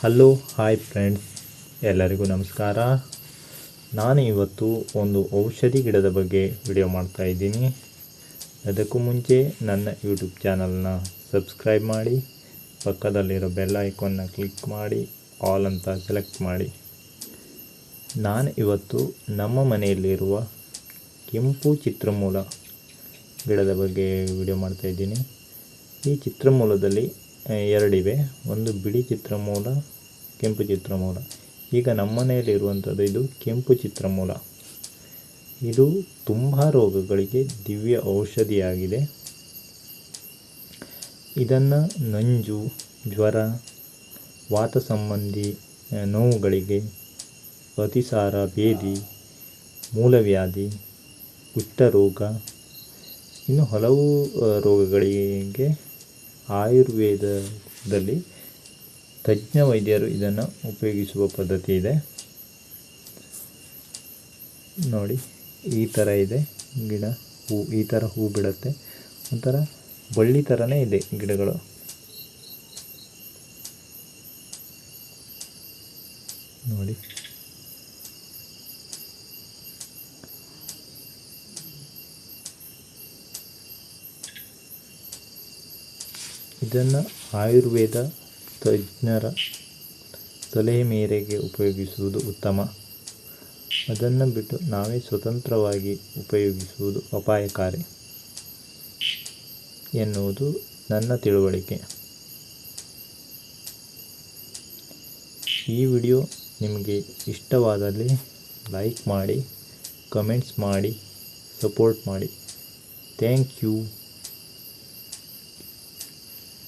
Hello hi friends ಎಲ್ಲರಿಗೂ ನಮಸ್ಕಾರ. ನಾನು ಇವತ್ತು ಒಂದು ಔಷಧಿ ಗಿಡದ ಬಗ್ಗೆ ವಿಡಿಯೋ ಮಾಡ್ತಾ ಇದ್ದೀನಿ. ಅದಕ್ಕೂ ಮುಂಚೆ ನನ್ನ ಯೂಟ್ಯೂಬ್ ಚಾನಲ್ನ ಸಬ್ಸ್ಕ್ರೈಬ್ ಮಾಡಿ, ಪಕ್ಕದಲ್ಲಿರೋ ಬೆಲ್ ಐಕಾನ್ನ ಕ್ಲಿಕ್ ಮಾಡಿ ಆಲ್ ಅಂತ ಸೆಲೆಕ್ಟ್ ಮಾಡಿ. ನಾನು ಇವತ್ತು ನಮ್ಮ ಮನೆಯಲ್ಲಿರುವ ಕೆಂಪು ಚಿತ್ರಮೂಲ ಗಿಡದ ಬಗ್ಗೆ ವಿಡಿಯೋ ಮಾಡ್ತಾ ಇದ್ದೀನಿ. ಈ ಚಿತ್ರಮೂಲದಲ್ಲಿ ಎರಡಿವೆ. ಒಂದು ಬಿಳಿ ಚಿತ್ರಮೂಲ ಕೆಂಪು ಚಿತ್ರಮೂಲ ಈಗ ನಮ್ಮ ಮನೆಯಲ್ಲಿರುವಂಥದ್ದು ಇದು ಕೆಂಪು ಚಿತ್ರಮೂಲ ಇದು ತುಂಬ ರೋಗಗಳಿಗೆ ದಿವ್ಯ ಔಷಧಿಯಾಗಿದೆ. ಇದನ್ನು ನಂಜು, ಜ್ವರ ವಾತ ಸಂಬಂಧಿ ನೋವುಗಳಿಗೆ ಅತಿಸಾರ ಭೇದಿ, ಮೂಲವ್ಯಾಧಿ ಕುಷ್ಠರೋಗ ಇನ್ನು ಹಲವು ರೋಗಗಳಿಗೆ ಆಯುರ್ವೇದದಲ್ಲಿ ತಜ್ಞ ವೈದ್ಯರು ಇದನ್ನು ಉಪಯೋಗಿಸುವ ಪದ್ಧತಿ ಇದೆ. ನೋಡಿ, ಈ ಥರ ಇದೆ. ಗಿಡ ಹೂ, ಈ ಥರ ಹೂ ಬಿಡುತ್ತೆ. ಒಂಥರ ಬಳ್ಳಿ ಥರನೇ ಇದೆ ಗಿಡಗಳು. ನೋಡಿ. ಇದನ್ನು ಆಯುರ್ವೇದ ತಜ್ಞರ ಸಲಹೆ ಮೇರೆಗೆ ಉಪಯೋಗಿಸುವುದು ಉತ್ತಮ. ಅದನ್ನು ಬಿಟ್ಟು ನಾವೇ ಸ್ವತಂತ್ರವಾಗಿ ಉಪಯೋಗಿಸುವುದು ಅಪಾಯಕಾರಿ ಎನ್ನುವುದು ನನ್ನ ತಿಳುವಳಿಕೆ. ಈ ವಿಡಿಯೋ ನಿಮಗೆ ಇಷ್ಟವಾದಲ್ಲಿ ಲೈಕ್ ಮಾಡಿ, ಕಮೆಂಟ್ಸ್ ಮಾಡಿ, ಸಪೋರ್ಟ್ ಮಾಡಿ. Thank you.